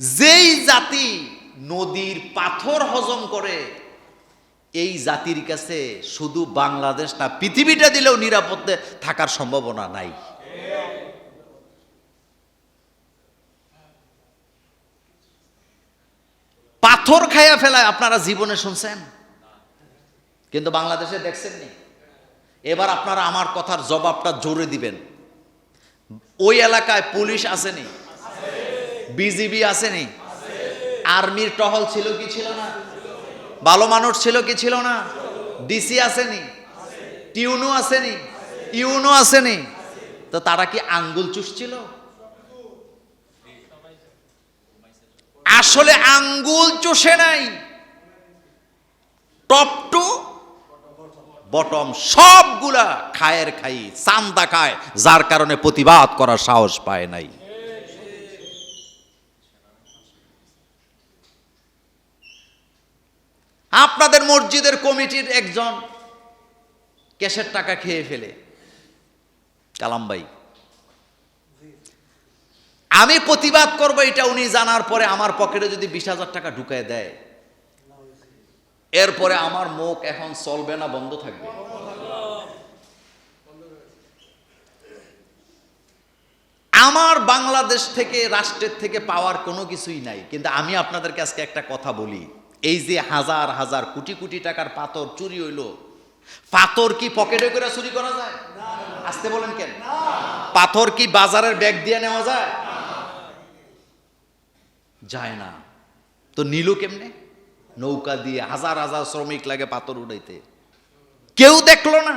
যেই জাতি নদীর পাথর হজম করে, এই জাতির কাছে শুধু বাংলাদেশ না, পৃথিবীটা দিলেও নিরাপদে থাকার সম্ভাবনা নাই। পাথর খাইয়া ফেলায় আপনারা জীবনে শুনছেন? কিন্তু বাংলাদেশে দেখছেন নি এবার আপনারা আমার কথার জবাবটা জোরে দিবেন। ওই এলাকায় পুলিশ আসেনি। বিজিবি আসেনি? আর্মির টহল ছিল কি ছিল না? ভালো মানুষ ছিল কি ছিল না? ডিসি আসেনি? টিউনো আসেনি? ইউনো আসেনি? তো তারা কি আঙ্গুল চুষছিল? আসলে আঙ্গুল চষে নাই। টপ টু বটম সবগুলা খায়ের খাই, চান্দা খায়, যার কারণে প্রতিবাদ করার সাহস পায় নাই। আপনাদের মসজিদের কমিটির একজন ক্যাশের টাকা খেয়ে ফেলে। কালাম ভাই। আমি প্রতিবাদ করব এটা উনি জানার পরে আমার পকেটে যদি বিশ হাজার টাকা ঢুকায় দেয়, এরপরে আমার মুখ এখন চলবে না, বন্ধ থাকবে। আমার বাংলাদেশ থেকে, রাষ্ট্রের থেকে পাওয়ার কোনো কিছুই নাই। কিন্তু আমি আপনাদেরকে আজকে একটা কথা বলি। এই যে হাজার হাজার কোটি কোটি টাকার পাথর চুরি হইল, পাথর কি পকেটে করে চুরি করা যায়? আসতে বলেন কেন? পাথর কি বাজারের ব্যাগ দিয়ে নেওয়া যায়? যায় না। তো নিল কেমনে? নৌকা দিয়ে হাজার হাজার শ্রমিক লাগে পাথর উঠাইতে কেউ দেখল না।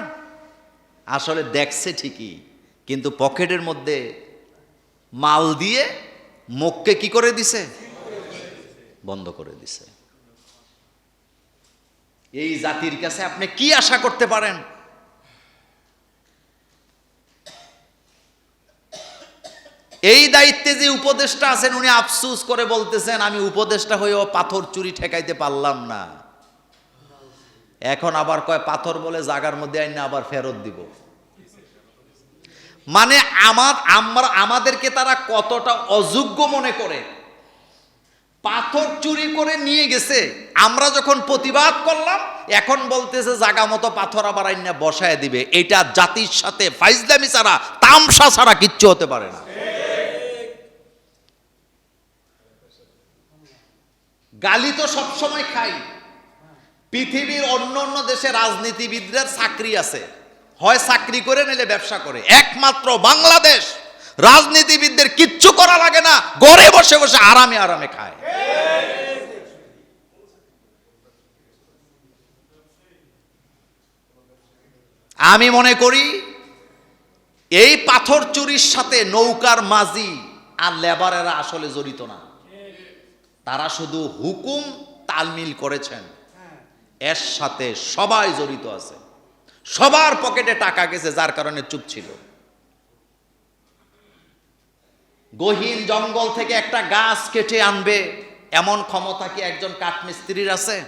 আসলে দেখছে ঠিকই, কিন্তু পকেটের মধ্যে মাল দিয়ে মুখকে কি করে দিছে? বন্ধ করে দিছে। এই জাতির কাছে আপনি কি আশা করতে পারেন? এই দায়িত্বে যে উপদেষ্টা আছেন, উনি আফসুস করে বলতেছেন, আমি উপদেষ্টা হয়েও পাথর চুরি ঠেকাইতে পারলাম না। এখন আবার কয়, পাথর বলে জাগার মধ্যে আইন আবার ফেরত দিব। মানে আমার, আমরা, আমাদেরকে তারা কতটা অযোগ্য মনে করে? পাথর চুরি করে নিয়ে গেছে। আমরা যখন প্রতিবাদ করলাম, এখন বলতেছে, জাগা মতো পাথর আবার আইনা বসায় দিবে। এটা জাতির সাথে ফাইজলামি ছাড়া, তামসা ছাড়া কিচ্ছু হতে পারে না। গালি তো সবসময় খাই। পৃথিবীর অন্য অন্য দেশে রাজনীতিবিদদের চাকরি আছে। হয় চাকরি করে নিলে ব্যবসা করে। একমাত্র বাংলাদেশ, রাজনীতিবিদদের কিচ্ছু করা লাগে না। ঘরে বসে বসে আরামে আরামে খায়। আমি মনে করি এই পাথর চুরির সাথে নৌকার মাঝি আর লেবারেরা আসলে জড়িত না। তারা শুধু হুকুম তালমিল করেছেন। এর সাথে সবাই জড়িত আছে। সবার পকেটে টাকা গেছে যার কারণে চুপ ছিল। গহীন জঙ্গল থেকে একটা গাছ কেটে আনবে এমন ক্ষমতা কি একজন কাঠমিস্ত্রির আছে?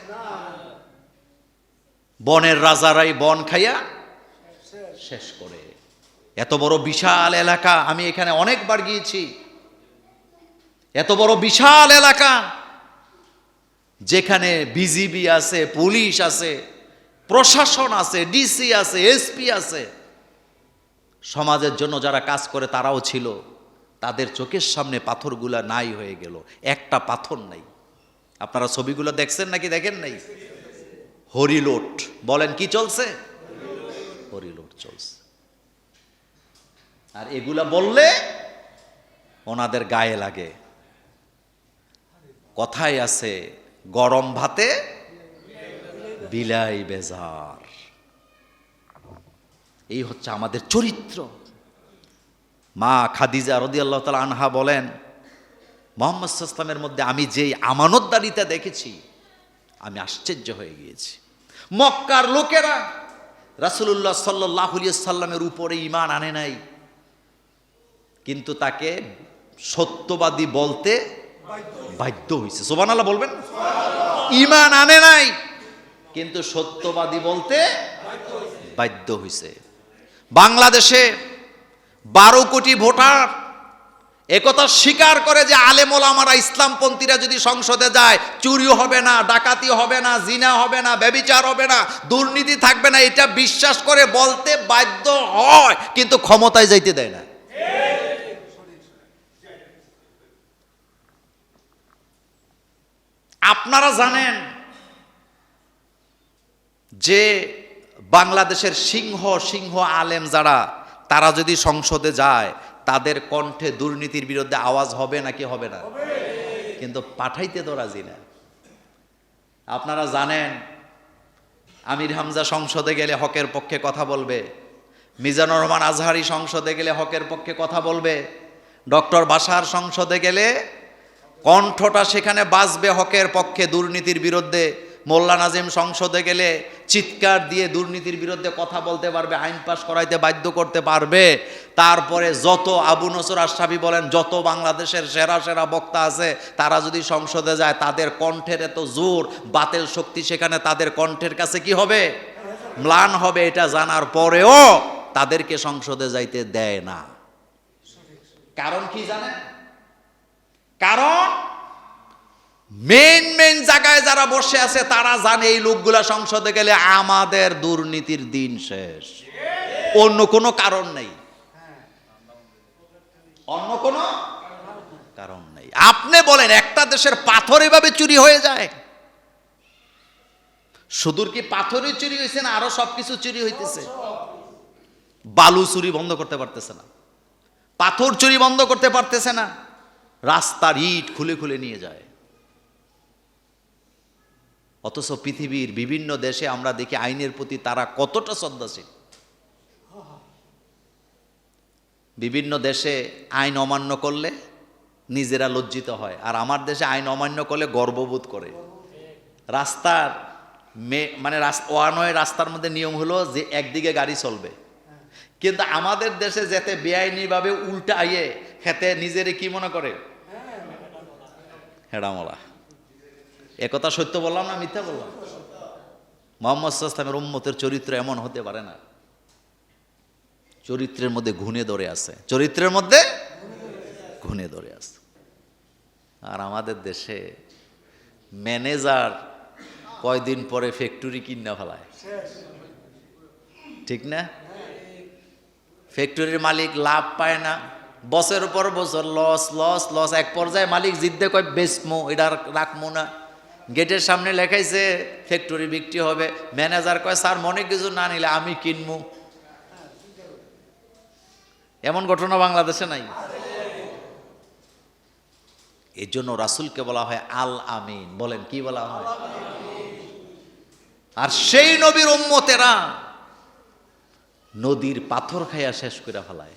বনের রাজারাই বন খাইয়া শেষ করে। এত বড় বিশাল এলাকা, আমি এখানে অনেকবার গিয়েছি। এত বড় বিশাল এলাকা, যেখানে বিজিবি আছে, পুলিশ আছে, প্রশাসন আছে, ডিসি আছে, এসপি আছে। সমাজের জন্য যারা কাজ করে তারাও ছিল। তাদের চোখের সামনে পাথরগুলা নাই হয়ে গেল। একটা পাথর নাই। আপনারা ছবিগুলো দেখছেন নাকি দেখেন নাই? হরিলোট। বলেন, কি চলছে? চলছে আর এগুলা বললে ওনাদের গায়ে লাগে। কথাই আছে, গরম ভাতে বিলাই বেজার। এই হচ্ছে আমাদের চরিত্র। মা খাদিজা রদি আল্লাহ তালা আনহা বলেন, মোহাম্মদ ইসলামের মধ্যে আমি যেই আমানতদারিতা দেখেছি, আমি আশ্চর্য হয়ে গিয়েছি। মক্কার লোকেরা রাসুল্লাহ সাল্লাহসাল্লামের উপরে ইমান আনে নাই। কিন্তু তাকে সত্যবাদী বলতে বাধ্য হয়েছে সোবান আল্লাহ বলবেন ইমান আনে নাই কিন্তু সত্যবাদী বলতে বাধ্য হয়েছে বাংলাদেশে বারো কোটি ভোটার একথা স্বীকার করে যে আলেমল আমারা ইসলামপন্থীরা যদি সংসদে যায় চুরি হবে না ডাকাতি হবে না, জিনা হবে না, ব্যবিচার হবে না, দুর্নীতি থাকবে না, এটা বিশ্বাস করে বলতে বাধ্য হয়, কিন্তু ক্ষমতায় যাইতে দেয় না। আপনারা জানেন যে বাংলাদেশের সিংহ সিংহ আলেম যারা, তারা যদি সংসদে যায় তাদের কণ্ঠে দুর্নীতির বিরুদ্ধে আওয়াজ হবে নাকি হবে না? কিন্তু পাঠাইতে তো রাজি না। আপনারা জানেন আমির হামজা সংসদে গেলে হকের পক্ষে কথা বলবে মিজানুর রহমান আজহারি সংসদে গেলে হকের পক্ষে কথা বলবে ডক্টর বাসার সংসদে গেলে কণ্ঠটা সেখানে বাজবে হকের পক্ষে দুর্নীতির বিরুদ্ধে মোল্লা নাজিম সংসদে গেলে চিৎকার দিয়ে দুর্নীতির বিরুদ্ধে কথা বলতে পারবে আইন পাশ করাইতে বাধ্য করতে পারবে। তারপরে যত আবু নসর আশরাফি বলেন, যত বাংলাদেশের সেরা সেরা বক্তা আছে, তারা যদি সংসদে যায়, তাদের কণ্ঠের এত জোর, বাতেল শক্তি সেখানে তাদের কণ্ঠের কাছে কি হবে? ম্লান হবে, এটা জানার পরেও তাদেরকে সংসদে যাইতে দেয় না। কারণ কি জানেন? কারণ মেন মেন জায়গায় যারা বসে আছে, তারা জানে এই লোকগুলা সংসদে গেলে আমাদের দুর্নীতির দিন শেষ। অন্য কোনো কারণ নেই। অন্য কোনো কারণ নেই। আপনি বলেন, একটা দেশের পাথর এভাবে চুরি হয়ে যায়? সুদূর কি পাথরই চুরি হয়েছে না আরও সবকিছু চুরি হইতেছে? বালু চুরি বন্ধ করতে পারতেছে না। পাথর চুরি বন্ধ করতে পারতেছে না। রাস্তার ইট খুলে খুলে নিয়ে যায়। অথচ পৃথিবীর বিভিন্ন দেশে আমরা দেখি আইনের প্রতি তারা কতটা শ্রদ্ধাশীল। বিভিন্ন দেশে আইন অমান্য করলে নিজেরা লজ্জিত হয়। আর আমার দেশে আইন অমান্য করলে গর্ববোধ করে। রাস্তার মে মানে ওয়ান ওয়ে রাস্তার মধ্যে নিয়ম হলো যে একদিকে গাড়ি চলবে। কিন্তু আমাদের দেশে যেতে বেআইনিভাবে উল্টা আইয়ে খেতে নিজেরে কি মনে করে? হেডামলা। একথা সত্য বললাম না মিথ্যা বললাম? মোহাম্মদ সাল্লামের উম্মতের চরিত্র এমন হতে পারে না। চরিত্রের মধ্যে ঘুণে ধরে আছে। চরিত্রের মধ্যে ঘুণে ধরে আছে। আর আমাদের দেশে ম্যানেজার কয়দিন পরে ফ্যাক্টরি কিনা ফেলায়। ঠিক না? ফ্যাক্টরির মালিক লাভ পায় না। বছর পর বছর লস লস লস এক পর্যায়ে মালিক জিদ্দে কয়, বেচমো, এটা রাখব না। গেটের সামনে লেখাইছে ফ্যাক্টরি বিক্রি হবে। ম্যানেজার কয়, স্যার, মনে কিছু না নিলে আমি কিনবো এমন ঘটনা বাংলাদেশে নাই। এর জন্য রাসুলকে বলা হয় আল আমিন। বলেন কি বলা হয়? আর সেই নবীর উম্মতেরা নদীর পাথর খাইয়া শেষ করে ফেলায়।